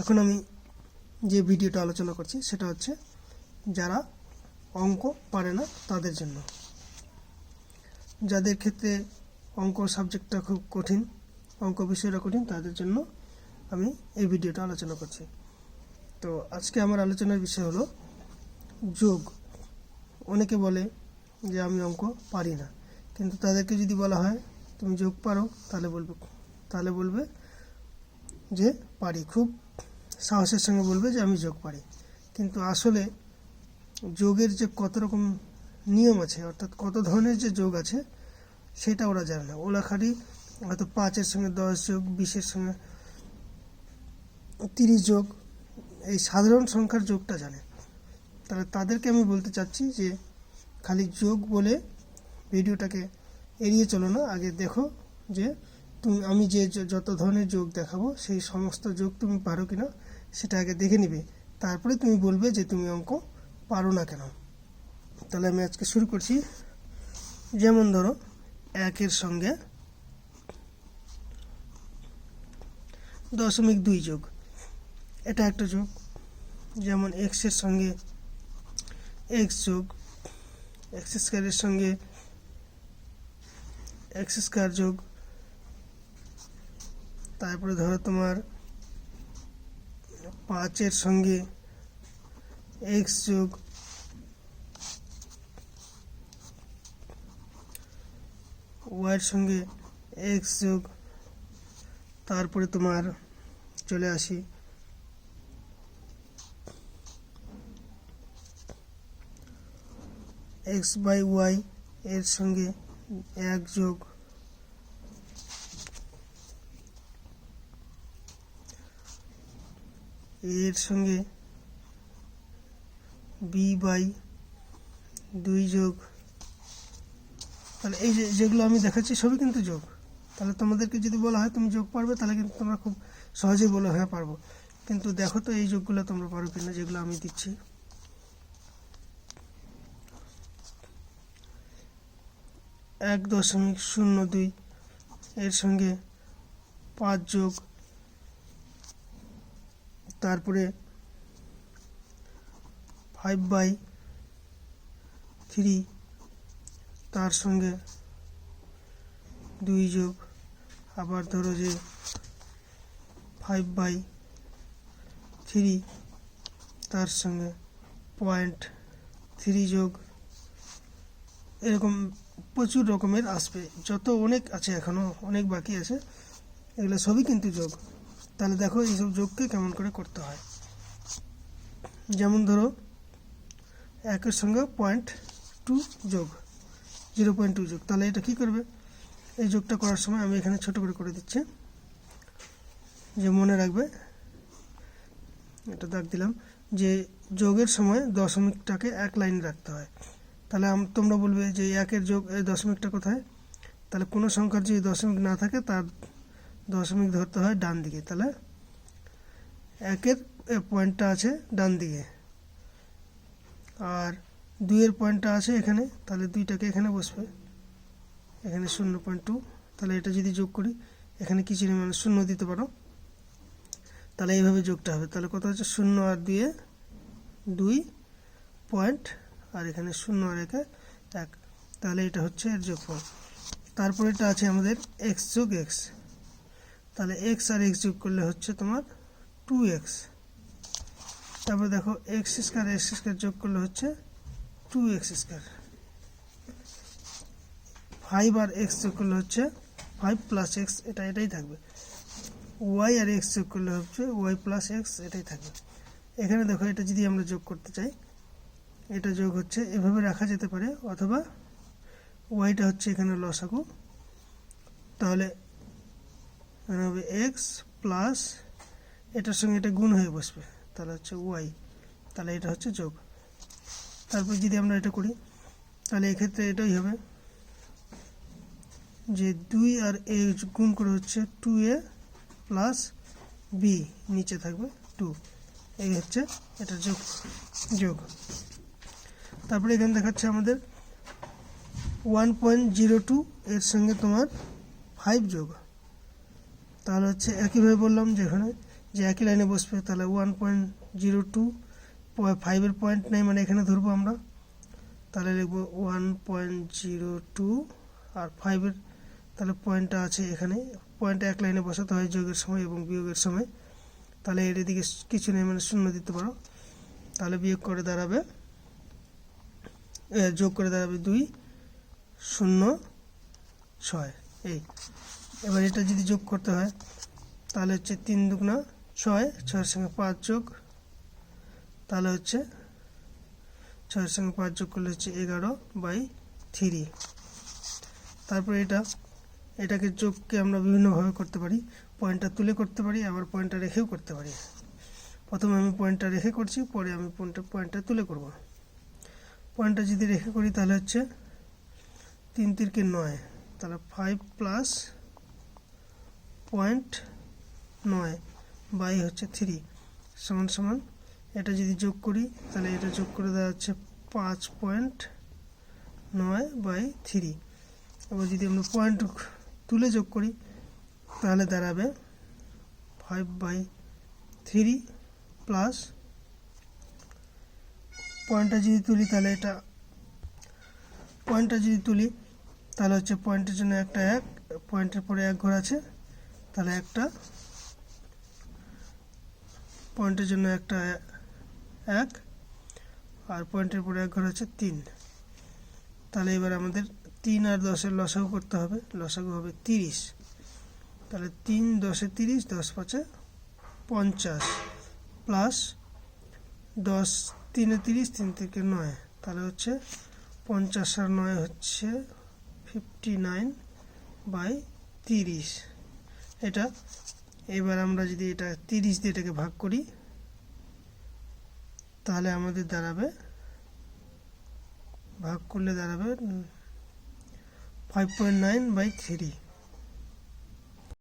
এখন আমি যে ভিডিওটা আলোচনা করছি, সেটা হচ্ছে যারা অঙ্ক পারে না তাদের জন্য। যাদের ক্ষেত্রে অঙ্ক সাবজেক্টটা খুব কঠিন, অঙ্ক বিষয়টা কঠিন, তাদের জন্য আমি এই ভিডিওটা আলোচনা করছি। তো আজকে আমার আলোচনার বিষয় হলো যোগ। অনেকে বলে যে আমি অঙ্ক পারি না, কিন্তু তাদেরকে যদি বলা হয়, তুমি যোগ পারো, তাহলে বলবে তাহলে বলবে যে পারি, খুব সাহসের সঙ্গে বলবে যে আমি যোগ পারি। কিন্তু আসলে যোগের যে কত রকম নিয়ম আছে, অর্থাৎ কত ধরনের যে যোগ আছে, সেটা ওরা জানে না। ওরা খালি হয়তো পাঁচের সঙ্গে দশ যোগ, বিশের সঙ্গে তিরিশ যোগ, এই সাধারণ সংখ্যার যোগটা জানে। তাহলে তাদেরকে আমি বলতে চাচ্ছি যে খালি যোগ বলে ভিডিওটাকে এড়িয়ে চলো না। আগে দেখো যে তুমি, আমি যে যত ধরনের যোগ দেখাবো, সেই সমস্ত যোগ তুমি পারো কিনা, সেটা আগে দেখে নিবে। তারপরে তুমি বলবে যে তুমি অঙ্ক পারো না কেন। তাহলে আমি আজকে শুরু করছি। যেমন ধরো, একের সঙ্গে দশমিক দুই যোগ। এটা একটা যোগ। যেমন এক্সের সঙ্গে এক্স যোগ এক্স স্কোয়ারের সঙ্গে এক্স স্কোয়ার যোগ তারপরে ধরো তোমার পাঁচের সঙ্গে এক্স যোগ ওয়াইয়ের সঙ্গে এক্স যোগ, তারপরে তোমার চলে আসি। এক্স বাই ওয়াই এর সঙ্গে এক যোগ এর সঙ্গে বি বাই দুই যোগ। তাহলে এই যেগুলো আমি দেখাচ্ছি সবই কিন্তু যোগ। তাহলে তোমাদেরকে যদি বলা হয় তুমি যোগ পারবে, তাহলে কিন্তু তোমরা খুব সহজেই বলে হ্যাঁ পারব। কিন্তু দেখো তো এই যোগগুলো তোমরা পারো কিনা, যেগুলো আমি দিচ্ছি। এক দশমিক শূন্য দুই, এর সঙ্গে পাঁচ যোগ তারপরে ফাইভ বাই থ্রি তার সঙ্গে দুই যোগ, আবার ধরো যে ফাইভ বাই থ্রি তার সঙ্গে পয়েন্ট থ্রি যোগ, এরকম প্রচুর রকমের আসবে। যত অনেক আছে এখনও অনেক বাকি আছে, এগুলো সবই কিন্তু যোগ। তাহলে দেখো এইসব যোগকে কেমন করে করতে হয়। যেমন ধরো, একের সঙ্গে পয়েন্ট টু যোগ জিরো পয়েন্ট টু যোগ। তাহলে এটা কী করবে? এই যোগটা করার সময় আমি এখানে ছোট করে করে দিচ্ছি। যে মনে রাখবে, এটা দাগ দিলাম, যে যোগের সময় দশমিকটাকে এক লাইনে রাখতে হয়। তাহলে তোমরা বলবে যে একের যোগ, এই দশমিকটা কোথায়? তাহলে কোনো সংখ্যার যদি দশমিক না থাকে, তার দশমিক ধরতে হয় ডান দিকে, তাহলে একের পয়েন্টটা আছে ডান দিকে। আর দুইয়ের পয়েন্টটা আছে এখানে, তাহলে দুইটাকে এখানে বসবে। এখানে শূন্য পয়েন্ট টু, তাহলে এটা যদি যোগ করি, এখানে কি চিহ্ন মানে শূন্য দিতে পারো? তাহলে এইভাবে যোগটা হবে। তাহলে কত হচ্ছে? শূন্য আর দুইয়ে দুই পয়েন্ট, আর এখানে শূন্য আর একে এক। তাহলে এটা হচ্ছে এর যোগফল। তারপরে এটা আছে আমাদের এক্স যোগ এক্স তাহলে এক্স আর এক্স যোগ করলে হচ্ছে তোমার টু এক্স তারপরে দেখো এক্স স্কোয়ার এক্স স্কোয়ার যোগ করলে হচ্ছে টু এক্স স্কোয়ার ফাইভ আর এক্স যোগ করলে হচ্ছে ফাইভ প্লাস এক্স এটা, এটাই থাকবে। ওয়াই আর এক্স যোগ করলে হচ্ছে ওয়াই প্লাস এক্স এটাই থাকবে। এখানে দেখো এটা যদি আমরা যোগ করতে চাই, এটা যোগ হচ্ছে এভাবে রাখা যেতে পারে, অথবা ওয়াইটা হচ্ছে এখানে লসাগু। তাহলে এখানে হবে এক্স প্লাস এটার সঙ্গে এটা গুণ হয়ে বসবে। তাহলে হচ্ছে ওয়াই তাহলে এটা হচ্ছে যোগ। তারপর যদি আমরা এটা করি, তাহলে এক্ষেত্রে এটাই হবে যে দুই আর এ গুণ করে হচ্ছে টু এ প্লাস বি নিচে থাকবে টু এই হচ্ছে এটা যোগ যোগ। তারপরে এখানে দেখাচ্ছে আমাদের ওয়ান পয়েন্ট জিরো টু এর সঙ্গে তোমার ফাইভ যোগ। তাহলে হচ্ছে একইভাবে বললাম যেখানে যে একই লাইনে বসবে, তাহলে ওয়ান পয়েন্ট জিরো টু ফাইভের পয়েন্ট নেই মানে এখানে ধরবো আমরা। তাহলে লিখব ওয়ান পয়েন্ট জিরো টু আর ফাইভের তাহলে পয়েন্টটা আছে এখানে। পয়েন্ট এক লাইনে বসাতে হয় যোগের সময় এবং বিয়োগের সময়। তাহলে এর এদিকে কিছু নেই মানে শূন্য দিতে পারো। তাহলে বিয়োগ করে দাঁড়াবে যোগ করে দাঁড়াবে দুই, শূন্য, ছয়। এই। এবার এটা যদি যোগ করতে হয়, তাহলে হচ্ছে তিন দুগুণা ছয়, ছয়ের সঙ্গে পাঁচ যোগ, তাহলে হচ্ছে ছয়ের সঙ্গে পাঁচ যোগ করলে হচ্ছে এগারো বাই থ্রি। তারপরে এটা, এটাকে যোগকে আমরা বিভিন্নভাবে করতে পারি। পয়েন্টটা তুলে করতে পারি, আবার পয়েন্টটা রেখেও করতে পারি। প্রথমে আমি পয়েন্টটা রেখে করছি, পরে আমি পয়েন্টটা পয়েন্টটা তুলে করব। পয়েন্টটা যদি রেখে করি, তাহলে হচ্ছে তিন তিরকে নয়, তাহলে ফাইভ প্লাস পয়েন্ট নয় বাই হচ্ছে থ্রি সমান সমান, এটা যদি যোগ করি, তাহলে এটা যোগ করে দেওয়া হচ্ছে পাঁচ পয়েন্ট নয় বাই থ্রি এবার যদি আমরা পয়েন্ট তুলে যোগ করি, তাহলে দাঁড়াবে ফাইভ বাই থ্রি প্লাস পয়েন্টটা যদি তুলি, তাহলে এটা পয়েন্টটা যদি তুলি, তাহলে হচ্ছে পয়েন্টের জন্য একটা এক পয়েন্টের পরে এক ঘর আছে। তাহলে একটা পয়েন্টের জন্য একটা এক, আর পয়েন্টের পরে এক ঘর হচ্ছে তিন। তাহলে এবার আমাদের তিন আর দশের লসাগু করতে হবে, লসাগু হবে তিরিশ। তাহলে তিন দশে তিরিশ, দশ পাঁচে পঞ্চাশ। প্লাস দশ তিনে তিরিশ, তিন থেকে নয়। তাহলে হচ্ছে পঞ্চাশ আর নয় হচ্ছে ফিফটি নাইন বাই তিরিশ। এটা। এবার আমরা যদি এটা তিরিশ দিয়ে এটাকে ভাগ করি, তাহলে আমাদের দাঁড়াবে, ভাগ করলে দাঁড়াবে five point nine by three